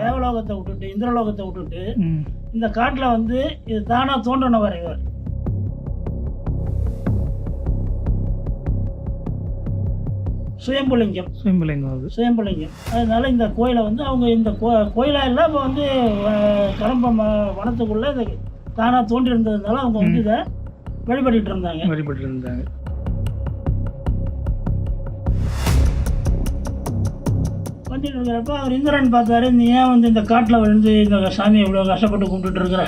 தேவலோகத்தை விட்டுட்டு இந்திரலோகத்தை விட்டுட்டு இந்த காட்டில் வந்து இது தானாக தோன்றினவர் இவர். சுயம்புலிங்கம். சுயம்புலிங்கம். அது சுயம்புலிங்கம். அதனால இந்த கோயிலை வந்து அவங்க இந்த கோ கோயிலாக இல்லை இப்போ வந்து கடம்ப வனத்துக்குள்ளே இது தானாக தோன்றியிருந்ததுனால அவங்க வந்து இதை வழிபட்டுட்டு இருந்தாங்க. வழிபட்டு இருந்தாங்க. வந்துட்டு இருக்கிறப்ப அவர் இந்திரன் பார்த்தாரு நீ ஏன் வந்து இந்த காட்டில் விழுந்து இந்த சாமியை இவ்வளோ கஷ்டப்பட்டு கும்பிட்டுட்டு இருக்கிற?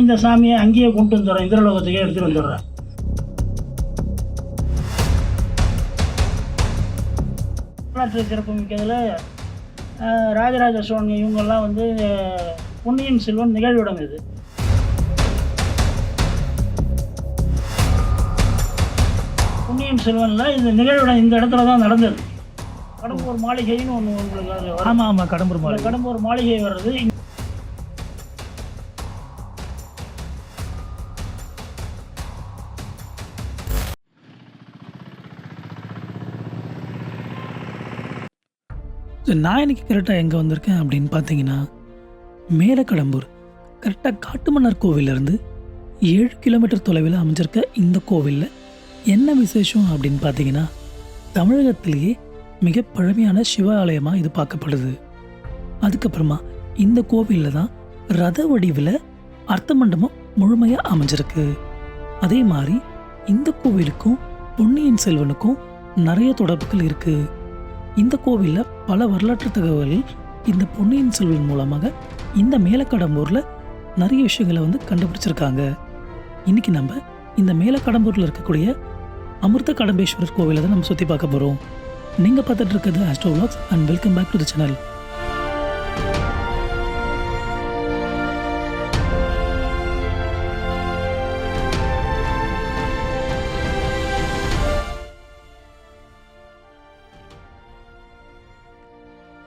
இந்த சாமியை அங்கேயே கொண்டு வந்துடுறேன் இந்திரலோகத்துக்கே எடுத்துகிட்டு வந்துடுறேன். வரலாற்று சிறப்பு மிக்கதில் ராஜராஜ சோழன் இவங்கெல்லாம் வந்து பொன்னியின் செல்வன் நிகழ்விடம் இது. பொன்னியின் செல்வனில் இந்த நிகழ்விடம் இந்த இடத்துல தான் நடந்தது. கடம்பூர் மாளிகைன்னு ஒன்று உங்களுக்கு. ஆமாம் ஆமாம் கடம்பூர் மாலை கடம்பூர் மாளிகை வர்றது நான் இன்னைக்கு கரெக்டாக எங்கே வந்திருக்கேன் அப்படின்னு பார்த்தீங்கன்னா மேலக்கடம்பூர் கரெக்டாக காட்டுமன்னார் கோவிலேருந்து ஏழு கிலோமீட்டர் தொலைவில் அமைஞ்சிருக்க இந்த கோவிலில் என்ன விசேஷம் அப்படின்னு பார்த்தீங்கன்னா தமிழகத்திலேயே மிக பழமையான சிவ ஆலயமாக இது பார்க்கப்படுது. அதுக்கப்புறமா இந்த கோவிலில் தான் ரத வடிவில் அர்த்த மண்டபம் முழுமையாக அமைஞ்சிருக்கு. அதே மாதிரி இந்த கோவிலுக்கும் பொன்னியின் செல்வனுக்கும் நிறைய தொடர்புகள் இருக்குது இந்த கோவிலில் பல வரலாற்று தகவல்கள் இந்த பொன்னியின் செல்வன் மூலமாக இந்த மேலக்கடம்பூரில் நிறைய விஷயங்களை வந்து கண்டுபிடிச்சிருக்காங்க. இன்னைக்கு நம்ம இந்த மேலக்கடம்பூரில் இருக்கக்கூடிய அமிர்த கடம்பேஸ்வரர் கோவிலை தான் நம்ம சுற்றி பார்க்க போகிறோம் நீங்கள் பார்த்துட்டு இருக்கிறது Astro and welcome back to the channel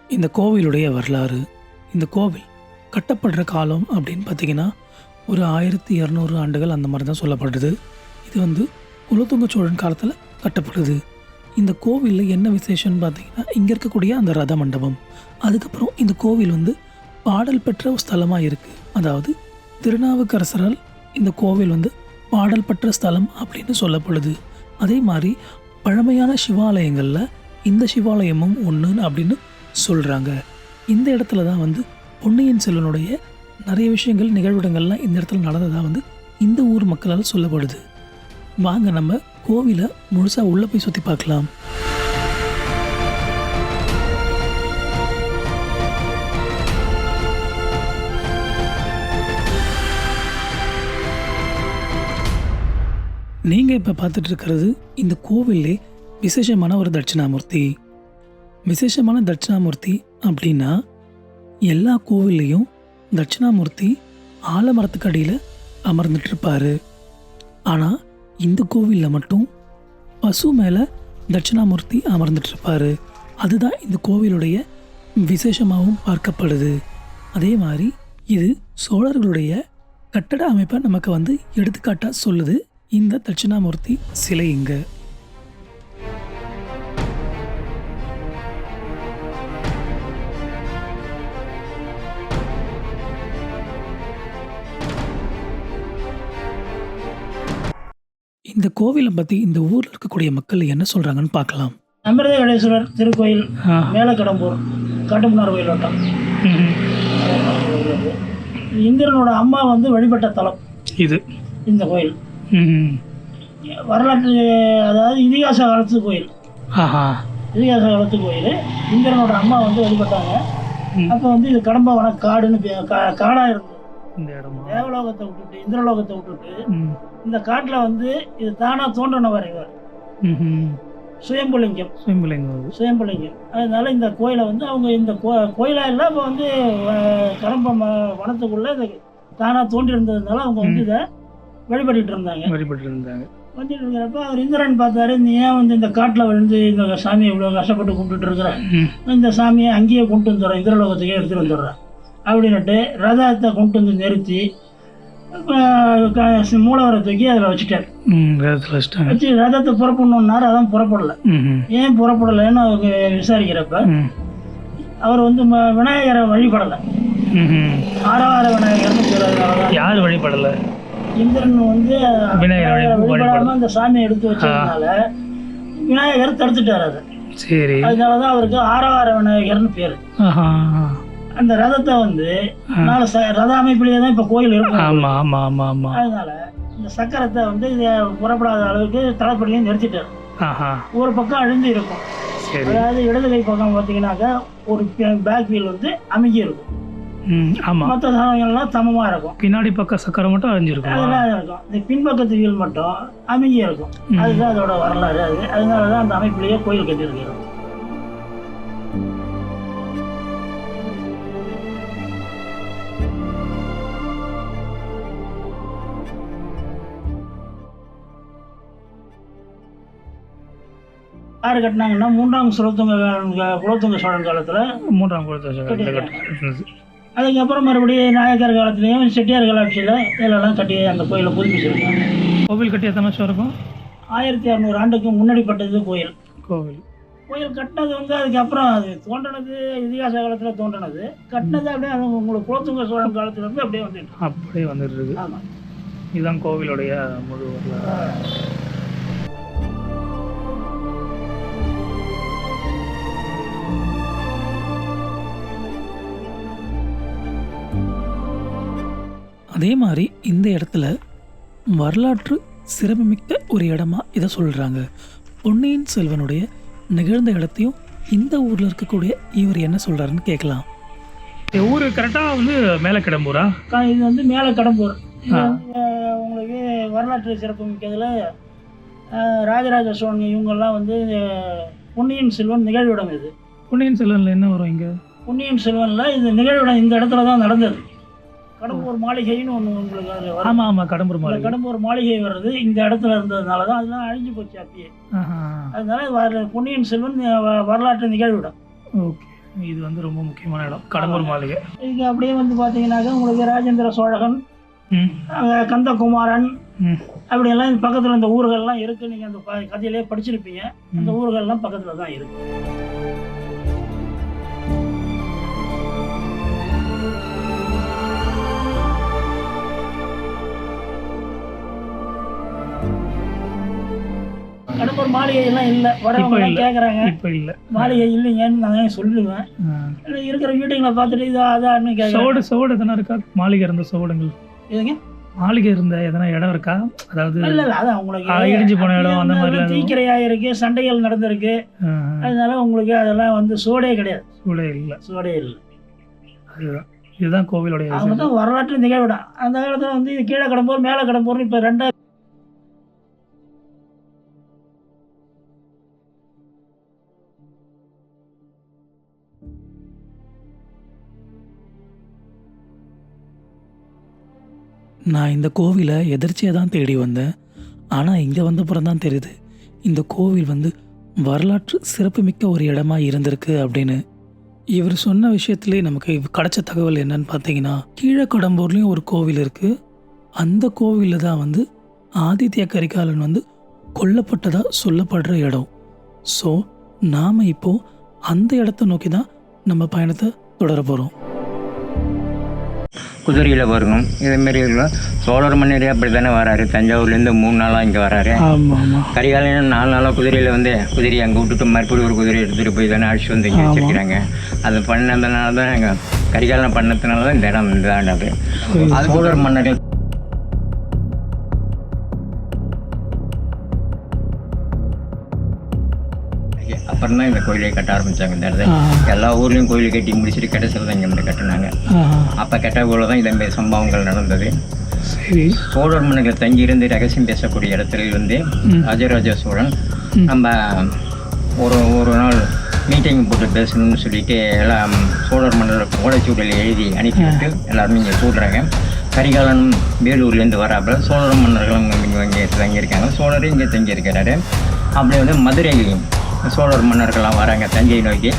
இந்த கோவிலுடைய வரலாறு இந்த கோவில் கட்டப்படுற காலம் அப்படின்னு பார்த்தீங்கன்னா ஒரு ஆயிரத்தி இரநூறு ஆண்டுகள் அந்த மாதிரி தான் சொல்லப்படுது இது வந்து குலத்துங்க சோழன் காலத்தில் கட்டப்படுது. இந்த கோவிலில் என்ன விசேஷம்னு பார்த்தீங்கன்னா இங்கே இருக்கக்கூடிய அந்த ரத மண்டபம். அதுக்கப்புறம் இந்த கோவில் வந்து பாடல் பெற்ற ஒரு ஸ்தலமாக இருக்குது அதாவது திருநாவுக்கரசரால் இந்த கோவில் வந்து பாடல் பெற்ற ஸ்தலம் அப்படின்னு சொல்லப்படுது. அதே மாதிரி பழமையான சிவாலயங்களில் இந்த சிவாலயமும் ஒன்றுன்னு அப்படின்னு சொல்கிறாங்க இந்த இடத்துல தான் வந்து பொன்னியின் செல்வனுடைய நிறைய விஷயங்கள் நிகழ்விடங்கள்லாம் இந்த இடத்துல நடந்ததாக வந்து இந்த ஊர் மக்களால் சொல்லப்படுது. வாங்க நம்ம கோவிலை முழுசாக உள்ளே போய் சுற்றி பார்க்கலாம். நீங்கள் இப்போ பார்த்துட்டு இருக்கிறது இந்த கோவிலே விசேஷமான ஒரு தட்சிணாமூர்த்தி. விசேஷமான தட்சிணாமூர்த்தி அப்படின்னா எல்லா கோவில்லையும் தட்சிணாமூர்த்தி ஆலமரத்துக்கு அடியில் அமர்ந்துட்டு இருப்பார். ஆனால் இந்த கோவிலில் மட்டும் பசு மேலே தட்சிணாமூர்த்தி அமர்ந்துட்டுருப்பார் அதுதான் இந்த கோவிலுடைய விசேஷமாகவும் பார்க்கப்படுது. அதே மாதிரி இது சோழர்களுடைய கட்டட அமைப்பை நமக்கு வந்து எடுத்துக்காட்டாக சொல்லுது இந்த தட்சிணாமூர்த்தி சிலை இங்கே. இந்த கோவிலை பற்றி இந்த ஊரில் இருக்கக்கூடிய மக்கள் என்ன சொல்கிறாங்கன்னு பார்க்கலாம். அமிர்த கடேஸ்வரர் திருக்கோயில் மேலக்கடம்பூர் காட்டுமன்னார் கோயில் வட்டம். இந்திரனோட அம்மா வந்து வழிபட்ட தலம் இது. இந்த கோயில். வரலாற்று அதாவது இதிகாச காலத்து கோயில். இதிகாச காலத்து கோயில். இந்திரனோட அம்மா வந்து வழிபட்டாங்க. அப்போ வந்து இது கடம்ப வன காடுன்னு பே- கா- காடா இருந்தது. இந்த இடமா? தேவலோகத்தை விட்டுட்டு இந்திரலோகத்தை விட்டுட்டு. இந்த காட்டில் வந்து இது தானா தோன்றினவர் இவர். சுயம்புலிங்கம். சுயம்புலிங்கம். சுயம்புலிங்கம். அதனால இந்த கோயிலை வந்து அவங்க இந்த கோ கோயிலாக இல்லை இப்போ வந்து ம- வனத்துக்குள்ளே இது தானாக தோன்றியிருந்ததுனால அவங்க வந்து இதை வழிபட்டுட்டு இருந்தாங்க. வழிபட்டு இருந்தாங்க வந்துட்டு இருக்கிறப்ப அவர் இந்திரன் பார்த்தாரு நீ ஏன் வந்து இந்த காட்டில் விழுந்து இந்த சாமியை இவ்வளோ கஷ்டப்பட்டு கும்பிட்டுட்டு இருக்கிற. இந்த சாமியை அங்கேயே கொண்டு வந்துடுறேன் இந்திரலோகத்துக்கே எடுத்துகிட்டு வந்துடுறேன். அப்படின்னுட்டு ரதத்தை கொண்டு வந்து நிறுத்தி மூலவரை தூக்கி அதில் வச்சுட்டார். வச்சு ரதத்தை புறப்படணுன்னாரு அதான் புறப்படல. ஏன் புறப்படலைன்னு அவங்க விசாரிக்கிறப்ப அவர் வந்து விநாயகரை வழிபடலை. ஆரவார தான் யார் வழிபடலை? இந்திரன் வந்து விநாயகரை வழி- வழிபடாம அந்த சாமியை எடுத்து வச்சதுனால விநாயகர் தடுத்துட்டார் அதை. சரி. அதனால தான் அவருக்கு ஆரவார விநாயகர்னு பேர். அந்த ரதத்தை வந்து நாலு ரத அமைப்பிலேயே தான் இப்போ கோயில் இருக்கும். ஆமாம் ஆமாம் ஆமாம் ஆமாம் அதனால இந்த சக்கரத்தை வந்து இதை புறப்படாத அளவுக்கு தளப்படியும் நிறுத்திட்டார். ஒரு பக்கம் அழிந்து இருக்கும். அதாவது இடது கை பக்கம் பார்த்தீங்கன்னாக்கா ஒரு பேக் வீல் வந்து அமுங்கி இருக்கும் ஆமாம் மற்ற சாதனங்கள்லாம் சமமாக இருக்கும். பின்னாடி பக்கம் சக்கரம் மட்டும் அழிஞ்சிருக்குமா? அதெல்லாம் இருக்கும். இந்த பின்பக்கத்து வீல் மட்டும் இருக்கும் ம். அதுதான் அதோட வரலாறு. அது அதனால தான் அந்த அமைப்பிலேயே கோயில் கட்டியிருக்கிறது யார் கட்டினாங்கன்னா மூன்றாம் சுலத்துங்க குலத்துங்க சோழன் காலத்தில் மூன்றாம் குலத்தை கட்டுறது அதுக்கப்புறம் மறுபடியும் நாயக்கர் காலத்துலேயும் செட்டியார் காலாட்சியில் இதெல்லாம் கட்டி அந்த கோயிலை புதுப்பிச்சிருக்காங்க. கோவில் கட்டி எத்தனை வருஷம் இருக்கும்? ஆயிரத்தி அறநூறு ஆண்டுக்கு முன்னாடி பட்டது கோயில். கோவில். கோயில் கட்டினது வந்து அதுக்கப்புறம் அது தோன்றினது இதிகாச காலத்தில் தோன்றினது. கட்டினது அப்படியே அது உங்களுக்கு குலத்துங்க சோழன் காலத்துலேருந்து அப்படியே வந்துட்டு அப்படியே வந்துட்டு இருக்கு. ஆமாம் இதுதான் கோவிலுடைய முழு அதே மாதிரி இந்த இடத்துல வரலாற்று சிறப்புமிக்க ஒரு இடமா இதை சொல்கிறாங்க பொன்னியின் செல்வனுடைய நிகழ்ந்த இடத்தையும் இந்த ஊரில் இருக்கக்கூடிய இவர் என்ன சொல்கிறாருன்னு கேட்கலாம். ஊர் கரெக்டாக வந்து மேலே கிடம்பூரா? இது வந்து மேலே கடம்பூர். உங்களுக்கு வரலாற்று சிறப்பு மிக்கதில் ராஜராஜ சோழன் இவங்கெல்லாம் வந்து பொன்னியின் செல்வன் நிகழ்விடம் இது. பொன்னியின் செல்வனில் என்ன வரும் இங்கே? பொன்னியின் செல்வனில் இது நிகழ்விடம் இந்த இடத்துல தான் நடந்தது. கடம்பூர் மாளிகைன்னு ஒன்று உங்களுக்கு வரும். ஆமாம் ஆமாம் கடம்பூர் மாளிகை. கடம்பூர் மாளிகை வர்றது இந்த இடத்துல இருந்ததுனால தான் அதெல்லாம் அழிஞ்சு போச்சு அப்பயே ஆஹா. அதனால வர- பொன்னியின் செல்வன் வரலாற்று நிகழ்விடம். ஓகே. இது வந்து ரொம்ப முக்கியமான இடம் கடம்பூர் மாளிகை. இங்கே அப்படியே வந்து பார்த்தீங்கன்னாக்கா உங்களுக்கு ராஜேந்திர சோழகன் கந்தகுமாரன் அப்படியெல்லாம் இந்த பக்கத்தில் இந்த ஊர்கள்லாம் இருக்குது நீங்கள் அந்த ப- கதையிலே படிச்சிருப்பீங்க. அந்த ஊர்கள்லாம் பக்கத்தில் தான் இருக்கு. கடம்பூர் மாளிகை எல்லாம் இல்லை. இல்ல. கேட்குறாங்க இப்போ இல்லை. மாளிகை இல்லைங்கன்னு நான் சொல்லுவேன். இருக்கிற வீட்டுங்களை பார்த்துட்டு இதா அதான்னு கேட்குறேன் சோடு சோடு எதனா இருக்கா? மாளிகை இருந்த சோடுங்கள் இதுங்க மாளிகை இருந்த எதனா இடம் இருக்கா? அதாவது இல்ல இல்ல அதான் உங்களுக்கு இடிஞ்சு போன இடம் அந்த எதுவும்? தீக்கிரையா இருக்கு சண்டைகள் நடந்திருக்கு. அதனால உங்களுக்கு அதெல்லாம் வந்து சோடே கிடையாது. சூடே இல்லை. சோடே இல்லை. அதுதான். இதுதான் கோவிலுடைய அவங்க. தான் வரலாற்று நிகழ்விடம் அந்த காலத்துல வந்து இது கீழே கடம்பூர் மேலே கடம்பூர்னு இப்போ ரெண்டா நான் இந்த கோவிலை எதிர்ச்சியாக தான் தேடி வந்தேன். ஆனால் இங்கே வந்தப்புறம் தான் தெரியுது. இந்த கோவில் வந்து வரலாற்று சிறப்புமிக்க ஒரு இடமா இருந்திருக்கு அப்படின்னு. இவர் சொன்ன விஷயத்துலேயே நமக்கு கிடைச்ச தகவல் என்னன்னு பார்த்தீங்கன்னா கீழக்கடம்பூர்லேயும் ஒரு கோவில் இருக்குது அந்த கோவிலில் தான் வந்து ஆதித்ய கரிகாலன் வந்து கொல்லப்பட்டதாக சொல்லப்படுற இடம். ஸோ நாம் இப்போது அந்த இடத்த நோக்கி தான் நம்ம பயணத்தை தொடர போகிறோம் குதிரையில் வரணும். இதேமாரி இருக்கும் சோழர் மன்னரே அப்படி தானே வராரு. தஞ்சாவூர்லேருந்து மூணு நாளாக இங்கே வராரு. கரிகாலன் நாலு நாளாக குதிரையில் வந்து குதிரையை அங்கே விட்டுட்டு மறுபடியும் ஒரு குதிரை எடுத்துகிட்டு போய் தானே அழைச்சி வந்து இங்கே வச்சிருக்கிறாங்க. அது பண்ணதுனால தான் எங்கள் கரிகாலன் பண்ணதுனால தான் இந்த இடம் இந்த அது அது சோழர் மன்னர்கள் அப்புறம் தான் இந்த கோயிலை கட்ட ஆரம்பித்தாங்க இந்த இடத்துல எல்லா ஊர்லேயும் கோயில் கட்டி முடிச்சுட்டு கடைசியில் தான் இங்கே வந்து கட்டினாங்க. அப்போ கெட்ட போல தான் இதே சம்பவங்கள் நடந்தது. சோழர் மன்னர்கள் தங்கியிருந்து ரகசியம் பேசக்கூடிய இடத்துல இருந்து ராஜராஜ சோழன் நம்ம ஒரு ஒரு நாள் மீட்டிங் போட்டு பேசணும்னு சொல்லிட்டு எல்லாம் சோழர் மன்னர் ஓலைச்சூழல் எழுதி அனுப்பிவிட்டு எல்லாருமே இங்கே கூடுறாங்க. கரிகாலனும் வேலூர்லேருந்து வராப்புல சோழர் மன்னர்களும் இங்கே இங்கே தங்கியிருக்காங்க. சோழரும் இங்கே தங்கியிருக்கிறாரு. அப்படியே வந்து மதுரை சோழர் மன்னர்கள்லாம் வராங்க தஞ்சை நோக்கி.